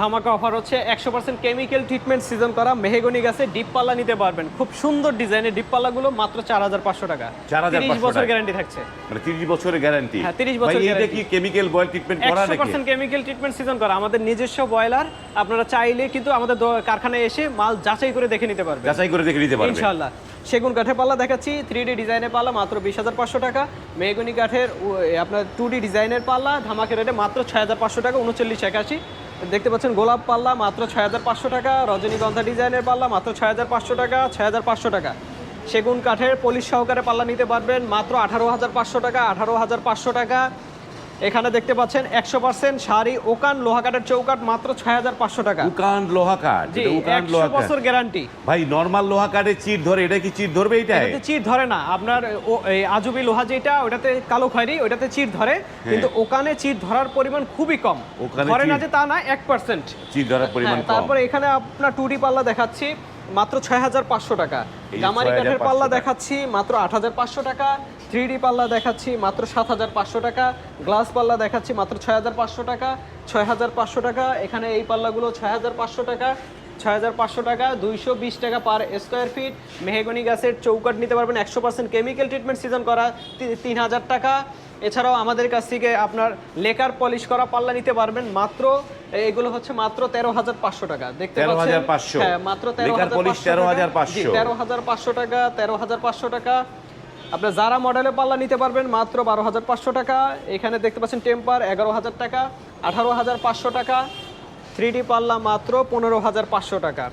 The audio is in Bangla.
ধামাকা অফার হচ্ছে একশো পার্সেন্ট কেমিক্যাল ট্রিটমেন্ট সিজন করা মেহেগনি গাছে ডিপ পাল্লা নিতে পারবেন। খুব সুন্দর ডিজাইনের ডিপ পাল্লাগুলো মাত্র চার হাজার পাঁচশো টাকা। তিরিশ বছর গ্যারান্টি থাকছে। মানে 30 বছরের গ্যারান্টি হ্যাঁ, 30 বছর এটা কি কেমিক্যাল বয়েল ট্রিটমেন্ট করা একশো পার্সেন্ট কেমিক্যাল ট্রিটমেন্ট সিজন করা। আমাদের নিজস্ব বয়লার আপনারা চাইলে কিন্তু আমাদের কারখানায় এসে মাল যাচাই করে দেখে নিতে পারবেন। যাচাই করে দেখে নিতে পারবে ইনশাল্লাহ সেগুন কাঠের পাল্লা দেখাচ্ছি থ্রি ডি ডিজাইনের পাল্লা মাত্র বিশ হাজার পাঁচশো টাকা। মেহগনি কাঠের আপনার টু ডি ডিজাইনের পাল্লা ধামাকের রেটে মাত্র ছয় হাজার পাঁচশো টাকা উনচল্লিশ একাশি। দেখতে পাচ্ছেন গোলাপ পাল্লা, মাত্র ছয় হাজার পাঁচশো টাকা। রজনীগন্ধা ডিজাইনের পাল্লা, মাত্র ছয় হাজার পাঁচশো টাকা, ছয় হাজার পাঁচশো টাকা। সেগুন কাঠের, পলিশ সহকারে পাল্লা নিতে পারবেন, মাত্র আঠারো হাজার পাঁচশো টাকা, আঠারো হাজার পাঁচশো টাকা। এখানে দেখতে পাচ্ছেন একশো পার্সেন্ট শাড়ি ওকান লোহা কাঠের চৌকাঠ মাত্র ছয় হাজার পাঁচশো টাকা। উকান লোহা কাঠ জি এটা উকান একশো লোহা কাঠ। বছর গ্যারান্টি ভাই নরমাল লোহা কাঠে চিট ধরে এটা কি চিট ধরবে এটা চিট ধরে না। আপনার আজুবি লোহা যেটা ওটাতে কালো খয়েরি ওটাতে চিট ধরে। কিন্তু ওকানে চিট ধরার পরিমাণ খুবই কম। ধরে না যে তা না এক পার্সেন্ট চিট ধরার পরিমাণ তারপরে এখানে আপনার টুডি পাল্লা দেখাচ্ছি। মাত্র ছয় হাজার পাঁচশো টাকা। গামারি কাঠের পাল্লা দেখাচ্ছি মাত্র আট হাজার পাঁচশো টাকা। থ্রি ডি পাল্লা দেখাচ্ছি মাত্র সাত হাজার পাঁচশো টাকা। গ্লাস পাল্লা দেখাচ্ছি মাত্র ছয় হাজার পাঁচশো টাকা। ছয় হাজার পাঁচশো টাকা। এখানে এই পাল্লাগুলো ছয় হাজার পাঁচশো টাকা। ছয় হাজার পাঁচশো টাকা দুইশো বিশ টাকা পার স্কোয়ার ফিট। মেহেগনি গাছের চৌকাট নিতে পারবেন একশো পার্সেন্ট কেমিক্যাল ট্রিটমেন্ট সিজন করা। তিন হাজার টাকা। এছাড়াও আমাদের কাছ থেকে আপনার লেকার পলিশ করা পাল্লা নিতে পারবেন। মাত্র এগুলো হচ্ছে মাত্র তেরো হাজার পাঁচশো টাকা। দেখতে পাচ্ছেন? হ্যাঁ মাত্র তেরো হাজার polish 13,500 তেরো হাজার পাঁচশো। টাকা তেরো হাজার পাঁচশো টাকা। আপনার যারা মডেলের পাল্লা নিতে পারবেন মাত্র বারো হাজার পাঁচশো টাকা। এখানে দেখতে পাচ্ছেন টেম্পার এগারো হাজার টাকা আঠারো হাজার পাঁচশো টাকা। থ্রি পাল্লা মাত্র পনেরো হাজার পাঁচশো টাকা।